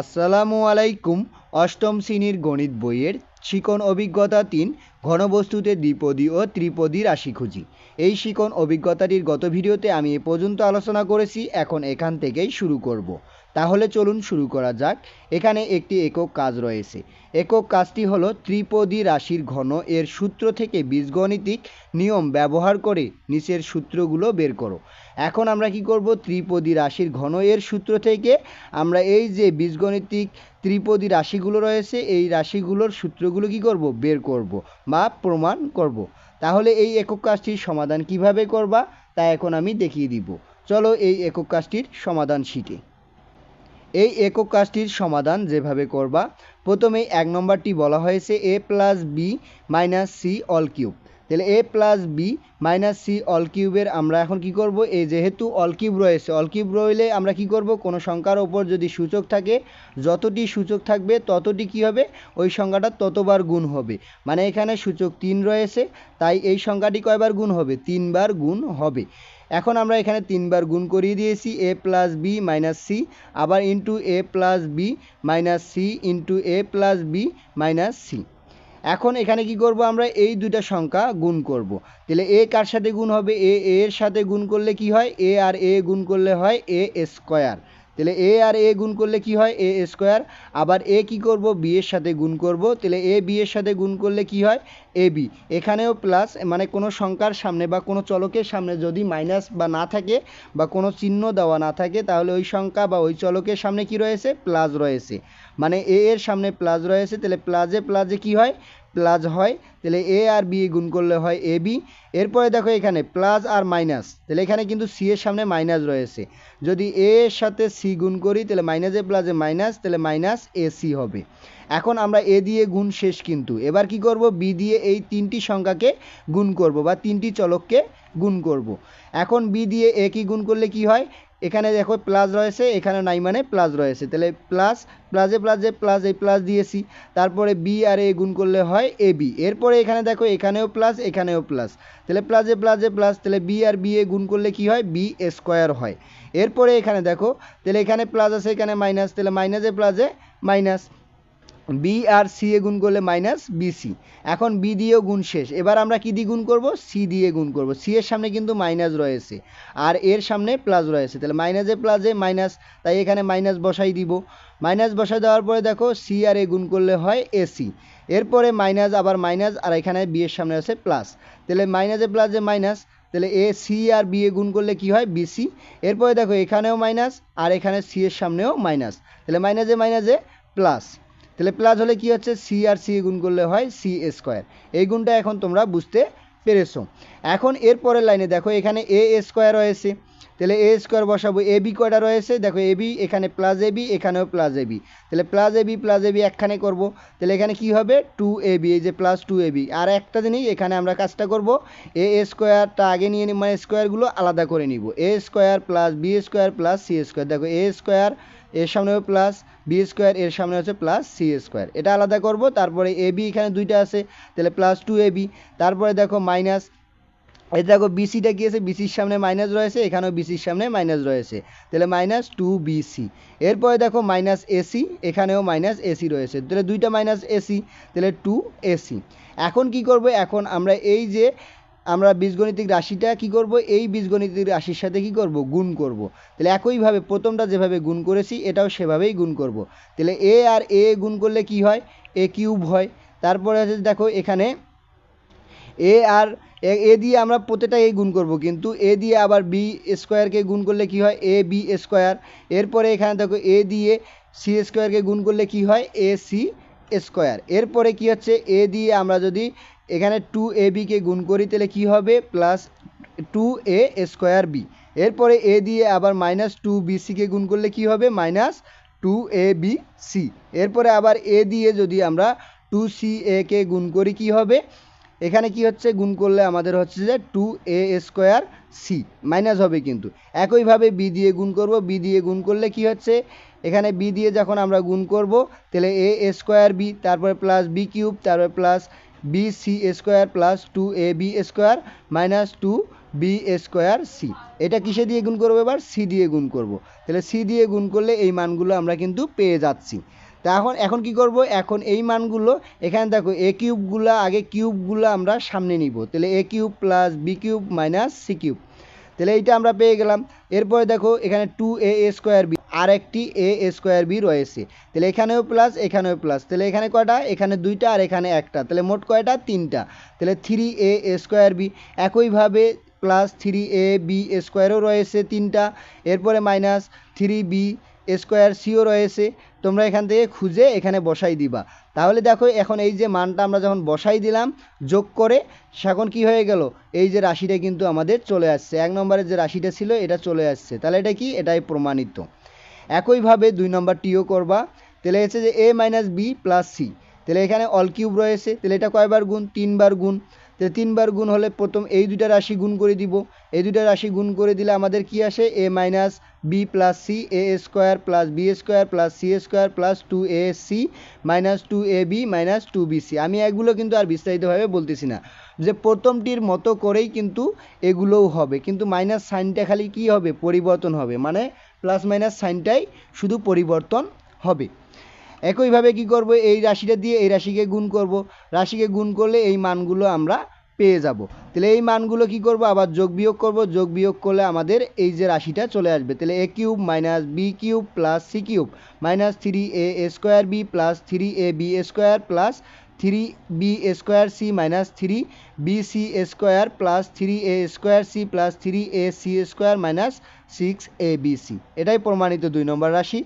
আসসালামু আলাইকুম, অষ্টম শ্রেণির গণিত বইয়ের শিকন অভিজ্ঞতা তিন, ঘনবস্তুতে দ্বিপদী ও ত্রিপদী রাশি খুঁজি। এই শিকন অভিজ্ঞতাটির গত ভিডিওতে আমি এ পর্যন্ত আলোচনা করেছি, এখন এখান থেকেই শুরু করব। তাহলে চলুন শুরু করা যাক। এখানে একটি একক কাজ রয়েছে। একক কাজটি হলো ত্রিপদী রাশির ঘন এর সূত্র থেকে বীজগণিতিক নিয়ম ব্যবহার করে নিচের সূত্রগুলো বের করো। এখন আমরা কি করব? ত্রিপদী রাশির ঘন এর সূত্র থেকে আমরা এই যে বীজগণিতিক ত্রিপদী রাশিগুলো রয়েছে, এই রাশিগুলোর সূত্রগুলো কি করব? বের করব বা প্রমাণ করব। তাহলে এই একক কাজটির সমাধান কীভাবে করবা? তা এখন আমি দেখিয়ে দিব। চলো এই একক কাজটির সমাধান শিখে এই একক কাজটির সমাধান যেভাবে করবা, প্রথমেই এক নম্বরটি বলা হয়েছে A plus B minus C all cube. তাহলে A plus B minus C all কিউবের আমরা এখন কি করব? এই যেহেতু অল কিউব রয়েছে, অল কিউব রইলে আমরা কি করব? কোনো সংখ্যার ওপর যদি সূচক থাকে, যতটি সূচক থাকবে ততটি কি হবে? ওই সংখ্যাটা ততবার গুণ হবে। মানে এখানে সূচক তিন রয়েছে, তাই এই সংখ্যাটি কয়বার গুণ হবে? তিনবার গুণ হবে। এখন আমরা এখানে তিনবার গুণ করিয়ে দিয়েছি, A plus B minus C, আবার into A plus B minus C into A plus B minus C. এখন এখানে কি করব আমরা? এই দুইটা সংখ্যা গুণ করব। তাহলে এ কার সাথে গুণ হবে? এ এর সাথে গুণ করলে কি হয়? এ আর এ গুণ করলে হয় এ স্কোয়ার। তাহলে এ আর এ গুণ করলে কি হয়? এ স্কোয়ার আবার এ কি করব? বি এর সাথে গুণ করব। তাহলে এ বি এর সাথে গুণ করলে কি হয়? এ বি এখানেও প্লাস মানে কোনো সংখ্যার সামনে বা কোনো চলকের সামনে যদি মাইনাস বা না থাকে বা কোনো চিহ্ন দেওয়া না থাকে, তাহলে ওই সংখ্যা বা ওই চলকের সামনে কি রয়েছে? প্লাস রয়েছে। মানে এ এর সামনে প্লাস রয়েছে। তাহলে প্লাসে প্লাসে কি হয়? প্লাস হয়, তাহলে এ আর বি গুণ করলে হয় এ বি। এরপরে দেখো এখানে প্লাস আর মাইনাস, তাহলে এখানে কিন্তু সি এর সামনে মাইনাস রয়েছে। যদি এ এর সাথে সি গুণ করি, তাহলে মাইনাসে প্লাসে মাইনাস, তাহলে মাইনাস এ সি হবে। এখন আমরা এ দিয়ে গুণ শেষ কিন্তু। এবার কি করব? বি দিয়ে এই তিনটি সংখ্যাকে গুণ করব বা তিনটি চলককে গুণ করব। এখন বি দিয়ে এ কি গুণ করলে কি হয়? এখানে দেখো প্লাস রয়েছে, এখানে নাই মানে প্লাস রয়েছে। তাহলে প্লাস প্লাসে প্লাসে প্লাস এই প্লাস দিয়েছি। তারপরে বি আর এ গুণ করলে হয় এ বি এরপরে এখানে দেখো, এখানেও প্লাস এখানেও প্লাস তাহলে প্লাসে প্লাসে প্লাস তাহলে বি আর বি এ গুণ করলে কি হয়? বি স্কোয়ার হয়। এরপরে এখানে দেখো, তাহলে এখানে প্লাস আছে, এখানে মাইনাস তাহলে মাইনাসে প্লাসে মাইনাস বি আর সি এ গুণ করলে মাইনাস বিসি এখন বি দিয়েও গুণ শেষ। এবার আমরা কি দিয়ে গুণ করব? সি দিয়ে গুণ করব। সি এর সামনে কিন্তু মাইনাস রয়েছে। আর এর সামনে প্লাস রয়েছে। তাহলে মাইনাসে প্লাসে মাইনাস তাই এখানে মাইনাস বসাই দিব। মাইনাস বসাই দেওয়ার পরে দেখো সি আর এ গুণ করলে হয় এসি এরপরে মাইনাস আবার মাইনাস আর এখানে বি এর সামনে আছে প্লাস তাহলে মাইনাসে প্লাসে মাইনাস তাহলে A C R B A গুণ করলে কি হয়? বিসি এরপরে দেখো, এখানেও মাইনাস আর এখানে সি এর সামনেও মাইনাস তাহলে মাইনাসে মাইনাসে প্লাস তাহলে প্লাস হলে কি হচ্ছে? সি আর সি গুণ করলে হয় সি স্কোয়ার এই গুণটা এখন তোমরা বুঝতে পেরেছ। এখন এর পরের লাইনে দেখো, এখানে এ স্কোয়ার রয়েছে। তাহলে এ স্কোয়ার বসাবো। এ বি কয়টা রয়েছে? দেখো এ বি এখানে প্লাস এ বি এখানেও প্লাস এ বি তাহলে plus A B plus A B একখানে করব। তাহলে এখানে কি হবে? টু এ বি এই যে প্লাস টু এ বি আর একটা জিনিস, এখানে আমরা কাজটা করব। এ স্কোয়ারটা আগে নিয়ে মানে স্কোয়ারগুলো আলাদা করে নিব। A square plus B square plus C square দেখো এ স্কোয়ার এর সামনেও প্লাস বি স্কোয়ার এর সামনে হচ্ছে প্লাস সি স্কোয়ার এটা আলাদা করব, তারপরে এ বি এখানে দুইটা আছে, তাহলে প্লাস টু এ বি তারপরে দেখো মাইনাস এই দেখো বিসিটা কি আছে? বিসির সামনে মাইনাস রয়েছে, এখানেও বিসির সামনে মাইনাস রয়েছে। তাহলে মাইনাস টু বিসি এরপরে দেখো মাইনাস এসি এখানেও মাইনাস এসি রয়েছে। তাহলে দুইটা মাইনাস এসি তাহলে টু এসি এখন কি করব? এখন আমরা এই যে আমরা বীজগণিতিক রাশিটা কি করব? এই বীজগণিতিক রাশির সাথে কি করব? গুণ করব। তাহলে একইভাবে প্রথমটা যেভাবে গুণ করেছি, এটাও সেভাবেই গুণ করব। তাহলে এ আর এ গুণ করলে কি হয়? এ কিউব হয়। তারপরে হচ্ছে দেখো এখানে এ আর এ দিয়ে আমরা প্রত্যেকটা এ গুণ করব। কিন্তু এ দিয়ে আবার বি স্কোয়ারকে গুণ করলে কি হয়? A, B square. এরপরে এখানে দেখো এ দিয়ে সি স্কোয়ারকে গুণ করলে কি হয়? A, C square. এরপরে কি হচ্ছে? এ দিয়ে আমরা যদি এখানে টু এ বিকে গুণ করি, তাহলে কী হবে? Plus two A square B এরপরে এ দিয়ে আবার মাইনাস টু বি সিকে গুণ করলে কি হবে? Minus two A B C এরপরে আবার এ দিয়ে যদি আমরা টু সি এ কে গুণ করি, কি হবে? এখানে কি হচ্ছে? গুণ করলে আমাদের হচ্ছে যে two A square C minus হবে কিন্তু। একইভাবে বি দিয়ে গুণ করব। বি দিয়ে গুণ করলে কি হচ্ছে? এখানে বি দিয়ে যখন আমরা গুণ করব, তাহলে এ স্কোয়ার বি তারপরে প্লাস বি কিউব তারপরে plus B C square plus two A B square minus two B square C এটা কিসে দিয়ে গুণ করব এবার? সি দিয়ে গুণ করব। তাহলে সি দিয়ে গুণ করলে এই মানগুলো আমরা কিন্তু পেয়ে যাচ্ছি। তা এখন এখন কি করব? এখন এই মানগুলো এখানে দেখো এ কিউবগুলো আগে কিউবগুলো আমরা সামনে নিব। তাহলে A cube plus B cube minus C cube তাহলে এইটা আমরা পেয়ে গেলাম। এরপরে দেখো এখানে টু এ স্কোয়ার বি আর একটি এ স্কোয়ার বি রয়েছে। তাহলে এখানেও প্লাস এখানেও প্লাস তাহলে এখানে কয়টা? এখানে দুইটা আর এখানে একটা। তাহলে মোট কয়টা? তিনটা। তাহলে থ্রি এ স্কোয়ার বি একইভাবে প্লাস থ্রি এ বি স্কোয়ারও রয়েছে তিনটা। এরপরে মাইনাস থ্রি বি স্কোয়ার সিও রয়েছে, তোমরা এখান থেকে খুঁজে এখানে বসাই দিবা। তাহলে দেখো, এখন এই যে মানটা আমরা যখন বসাই দিলাম, যোগ করে, এখন কি হয়ে গেল? এই যে রাশিটা কিন্তু আমাদের চলে আসছে। এক নম্বরের যে রাশিটা ছিল, এটা চলে আসছে। তাহলে এটা কি? এটাই প্রমাণিত। একইভাবে দুই নম্বরটিও করবা। তাহলে হচ্ছে যে A minus B plus C তাহলে এখানে অল কিউব রয়েছে। তাহলে এটা কয়বার গুণ? তিনবার গুণ। তাহলে তিনবার গুণ হলে প্রথম এই দুইটা রাশি গুণ করে দিব। এই দুইটা রাশি গুণ করে দিলে আমাদের কি আসে? A minus B plus C A square plus B square plus C square plus two A C minus two A B minus two B C আমি এগুলো কিন্তু আর বিস্তারিতভাবে বলতেছি না। যে প্রথমটির মতো করেই কিন্তু এগুলোও হবে। কিন্তু মাইনাস সাইনটা খালি কি হবে? পরিবর্তন হবে। মানে প্লাস মাইনাস সাইনটাই শুধু পরিবর্তন হবে। একইভাবে কি করব? এই রাশিটা দিয়ে এই রাশিকে গুণ করব। রাশিকে গুণ করলে এই মানগুলো আমরা পেয়ে যাব। তাহলে এই মানগুলো কি করব? আবার যোগ বিয়োগ করব। যোগ বিয়োগ করলে আমাদের এই যে রাশিটা চলে আসবে। তাহলে A cube minus B cube plus C cube minus three A square B plus three A B square plus three B square C minus three B C square plus three A square C plus three A C square minus six A B C এটাই প্রমাণিত দুই নম্বর রাশি।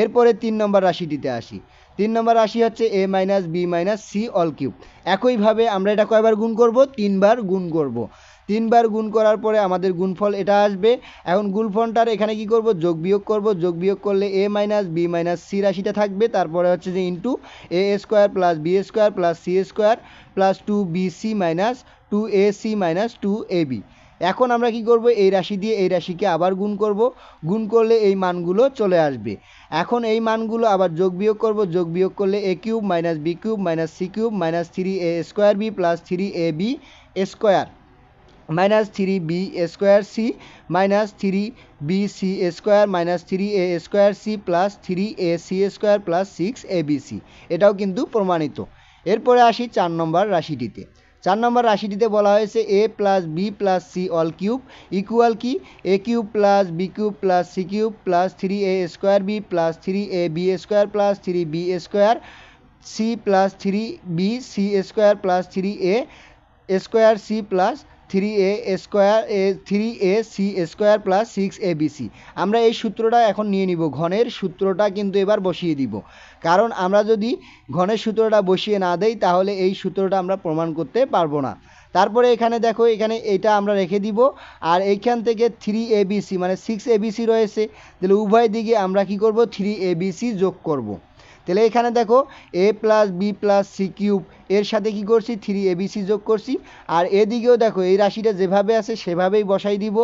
এরপরে তিন নম্বর রাশিটিতে আসি। তিন নম্বর রাশি হচ্ছে A minus B minus C all cube একইভাবে আমরা এটা কয়বার গুণ করব? তিনবার গুণ করব। তিনবার গুণ করার পরে আমাদের গুণফল এটা আসবে। এখন গুণফলটার এখানে কি করব? যোগ বিয়োগ করব। যোগ বিয়োগ করলে A minus B minus C রাশিটা থাকবে। তারপরে হচ্ছে যে into A square plus B square plus C square plus two B C minus two A C minus two A B এখন আমরা কি করব? এই রাশি দিয়ে এই রাশিকে আবার গুণ করব। গুণ করলে এই মানগুলো চলে আসবে। এখন এই মানগুলো আবার যোগ বিয়োগ করব। যোগ বিয়োগ করলে A cube minus B cube minus C cube minus three A square B plus three A B square minus three B square C minus three B C square minus three A square C plus three A C square plus six A B C এটাও কিন্তু প্রমাণিত। এরপরে আসি চার নম্বর রাশিটিতে। চার নম্বর রাশিটিতে বলা হয়েছে A plus B plus C all cube equal কি? A cube plus B cube plus C cube plus three A square B plus three A B square plus three B square C plus three B C square plus three A square C plus three A square A three A C square plus six A B C আমরা এই সূত্রটা এখন নিয়ে নিব, ঘনের সূত্রটা কিন্তু এবার বসিয়ে দিব। কারণ আমরা যদি ঘনের সূত্রটা বসিয়ে না দেই, তাহলে এই সূত্রটা আমরা প্রমাণ করতে পারব না। তারপরে এখানে দেখো, এখানে এটা আমরা রেখে দিব। আর এইখান থেকে থ্রি এবিসি মানে সিক্স এবিসি রয়েছে। তাহলে উভয় দিকে আমরা কি করব? থ্রি এবিসি যোগ করব। তাহলে এখানে দেখো A plus B plus C cube এর সাথে কি করছি? থ্রি এবিসি যোগ করছি। আর এদিকেও দেখো, এই রাশিটা যেভাবে আছে, সেভাবেই বসাই দিব।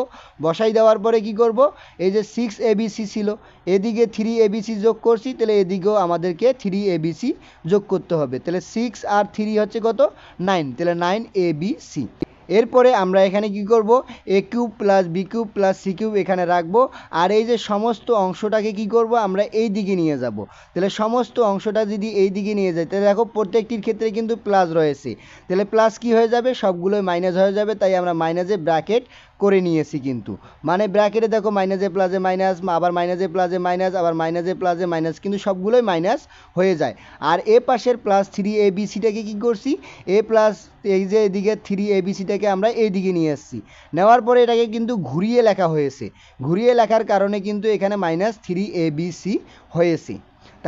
বসাই দেওয়ার পরে কি করব? এই যে সিক্স এবিসি ছিল, এদিকে থ্রি এবিসি যোগ করছি, তাহলে এদিকেও আমাদেরকে থ্রি এবিসি যোগ করতে হবে। তাহলে সিক্স আর থ্রি হচ্ছে কত? নাইন তাহলে নাইন এ বি সি এরপরে আমরা এখানে কি করব? A cube plus B cube plus C cube এখানে রাখব। আর এই যে সমস্ত অংশটাকে কি করব? আমরা এই দিকে নিয়ে যাব। তাহলে সমস্ত অংশটা যদি এই দিকে নিয়ে যায়, তাহলে দেখো প্রত্যেকটির ক্ষেত্রে কিন্তু প্লাস রয়েছে। তাহলে প্লাস কি হয়ে যাবে? সবগুলোই মাইনাস হয়ে যাবে। তাই আমরা মাইনাসে ব্র্যাকেট করে নিয়েছি কিন্তু। মানে ব্র্যাকেটে দেখো মাইনাসে প্লাসে মাইনাস আবার মাইনাসে প্লাসে মাইনাস আবার মাইনাসে প্লাসে মাইনাস কিন্তু সবগুলোই মাইনাস হয়ে যায়। আর এ পাশের প্লাস থ্রি এ বি সিটাকে কী করছি? এ প্লাস এই যে এদিকে থ্রি এ বি সিটাকে আমরা এই দিকে নিয়ে এসেছি। নেওয়ার পরে এটাকে কিন্তু ঘুরিয়ে লেখা হয়েছে। ঘুরিয়ে লেখার কারণে কিন্তু এখানে minus three A B C হয়েছে।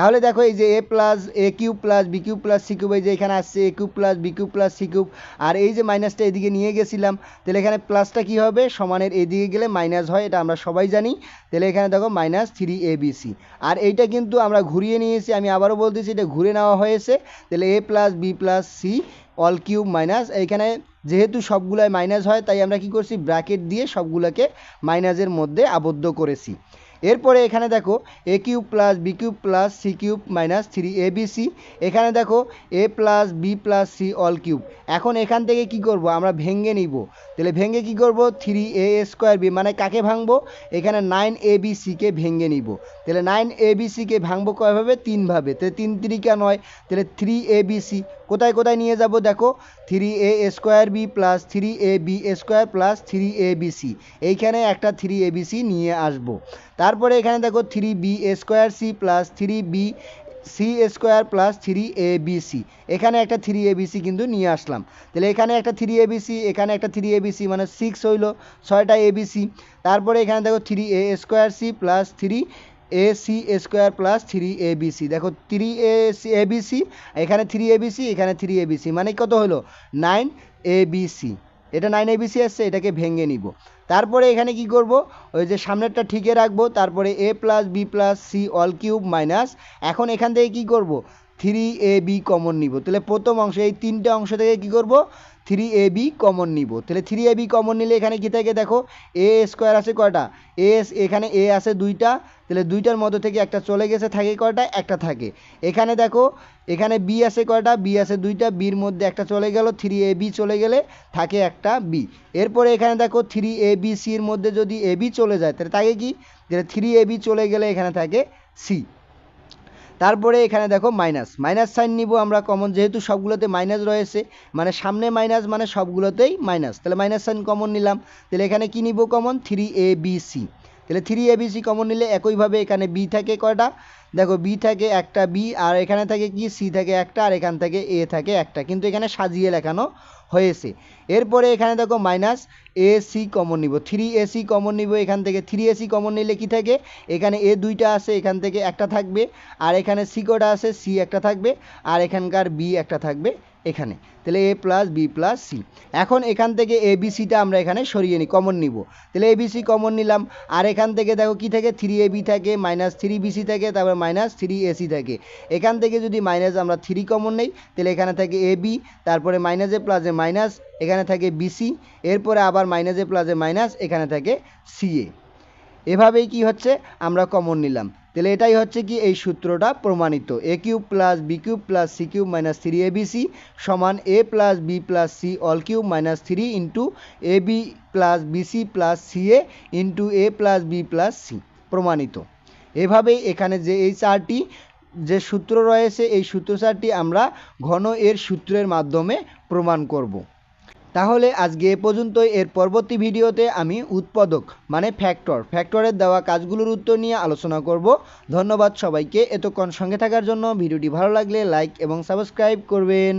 তাহলে দেখো এই যে A plus A cube plus B cube plus C cube এই যে এখানে আসছে A cube plus B cube plus C cube আর এই যে মাইনাসটা এদিকে নিয়ে গেছিলাম, তাহলে এখানে প্লাসটা কি হবে? সমানের এদিকে গেলে মাইনাস হয়, এটা আমরা সবাই জানি। তাহলে এখানে দেখো minus three A B C আর এইটা কিন্তু আমরা ঘুরিয়ে নিয়েছি, আমি আবারও বলতেছি এটা ঘুরে নেওয়া হয়েছে। তাহলে A plus B plus C all cube minus এইখানে যেহেতু সবগুলাই মাইনাস হয়, তাই আমরা কি করছি? ব্র্যাকেট দিয়ে সবগুলোকে মাইনাসের মধ্যে আবদ্ধ করেছি। এরপরে এখানে দেখো A cube plus B cube plus C cube minus three A B C এখানে দেখো A plus B plus C all cube এখন এখান থেকে কি করব? আমরা ভেঙে নিব। তাহলে ভেঙে কি করব? থ্রি এ স্কোয়ার বি মানে কাকে ভাঙবো? এখানে নাইন এ বি সিকে ভেঙে নিব। তাহলে নাইন এ বি সিকে ভাঙবো কয়ভাবে তিনভাবে তাহলে তিন তিরিকা নয়। তাহলে থ্রি এ বি সি কোথায় কোথায় নিয়ে যাব দেখো? Three A square B plus three A B square plus three A B C এইখানে একটা থ্রি এ বি সি নিয়ে আসব। তারপরে এখানে দেখো three B square C plus three B C square plus three A B C এখানে একটা three A B C কিন্তু নিয়ে আসলাম তাহলে এখানে একটা থ্রি এ বি সি এখানে একটা থ্রি এ বি সি মানে সিক্স হইল ছয়টা এ বি সি তারপরে এখানে দেখো three A square C plus three A C square plus three A B C দেখো three A C A B C এখানে থ্রি এ বি সি এখানে three A B C মানে কত হলো nine A B C এটা nine ABC আসছে, এটাকে ভেঙে নিব। তারপরে এখানে কি করব? ওই যে সামনেরটা ঠিকে রাখব, তারপরে A plus B plus C all cube minus এখন এখান থেকে কি করব? থ্রি এ বি কমন নিব। তাহলে প্রথম অংশ, এই তিনটে অংশ থেকে কি করব? থ্রি এ বি কমন নিব। তাহলে থ্রি এ বি কমন নিলে এখানে কি থাকে দেখো? এ স্কোয়ার আছে কয়টা? এ এখানে এ আছে দুইটা। তাহলে দুইটার মধ্যে থেকে একটা চলে গেছে, থাকে কয়টা? একটা থাকে। এখানে দেখো, এখানে বি আছে কয়টা? বি আছে দুইটা। বির মধ্যে একটা চলে গেল থ্রি এ বি চলে গেলে থাকে একটা বি এরপরে এখানে দেখো থ্রি এ বি সির মধ্যে যদি এ বি চলে যায়, তাহলে থাকে কি? তাহলে থ্রি এ বি চলে গেলে এখানে থাকে সি তারপরে এখানে দেখো মাইনাস মাইনাস সাইন নিব আমরা কমন যেহেতু সবগুলোতে মাইনাস রয়েছে মানে সামনে মাইনাস মানে সবগুলোতেই মাইনাস তাহলে মাইনাস সাইন কমন নিলাম। তাহলে এখানে কি নিব common three A B C তাহলে three A B C common নিলে একইভাবে এখানে বি থাকে কয়টা? দেখো বি থাকে একটা বি আর এখানে থাকে কি? সি থাকে একটা, আর এখান থেকে এ থাকে একটা। কিন্তু এখানে সাজিয়ে লেখানো হয়েছে। এরপরে এখানে দেখো মাইনাস এ সি কমন নিব। থ্রি এসি কমন নিব এখান থেকে। থ্রি এসি কমন নিলে কি থাকে? এখানে এ দুইটা আছে, এখান থেকে একটা থাকবে। আর এখানে সি কটা আছে? সি একটা থাকবে। আর এখানকার বি একটা থাকবে। এখানে। তাহলে A plus B plus C এখন এখান থেকে এ বি সিটা আমরা এখানে সরিয়ে নিই কমন নিব। তাহলে এ বি সি কমন নিলাম। আর এখান থেকে দেখো কি থাকে? থ্রি এ বি থাকে মাইনাস থ্রি বি সি থাকে, তারপর মাইনাস থ্রি এ সি থাকে। এখান থেকে যদি মাইনাস আমরা থ্রি কমন নেই, তাহলে এখানে থাকে এ বি তারপরে মাইনাসে প্লাসে মাইনাস এখানে থাকে বিসি এরপরে আবার মাইনাসে প্লাসে মাইনাস এখানে থাকে সিএ এভাবেই কি হচ্ছে? আমরা কমন নিলাম। তাহলে এটাই হচ্ছে কি এই সূত্রটা প্রমাণিত। A cube plus B cube plus C cube minus three A B C সমান A plus B plus C all cube minus three into A B plus B C plus C A into A plus B plus C প্রমাণিত। এভাবেই এখানে যে এই চারটি, যে সূত্র রয়েছে, এই সূত্র চারটি আমরা ঘন এর সূত্রের মাধ্যমে প্রমাণ করব। তাহলে আজকে এ পর্যন্তই। এর পরবর্তী ভিডিওতে আমি উৎপাদক মানে ফ্যাক্টর ফ্যাক্টরের দেওয়া কাজগুলোর উত্তর নিয়ে আলোচনা করব। ধন্যবাদ সবাইকে এতক্ষণ সঙ্গে থাকার জন্য। ভিডিওটি ভালো লাগলে লাইক এবং সাবস্ক্রাইব করবেন।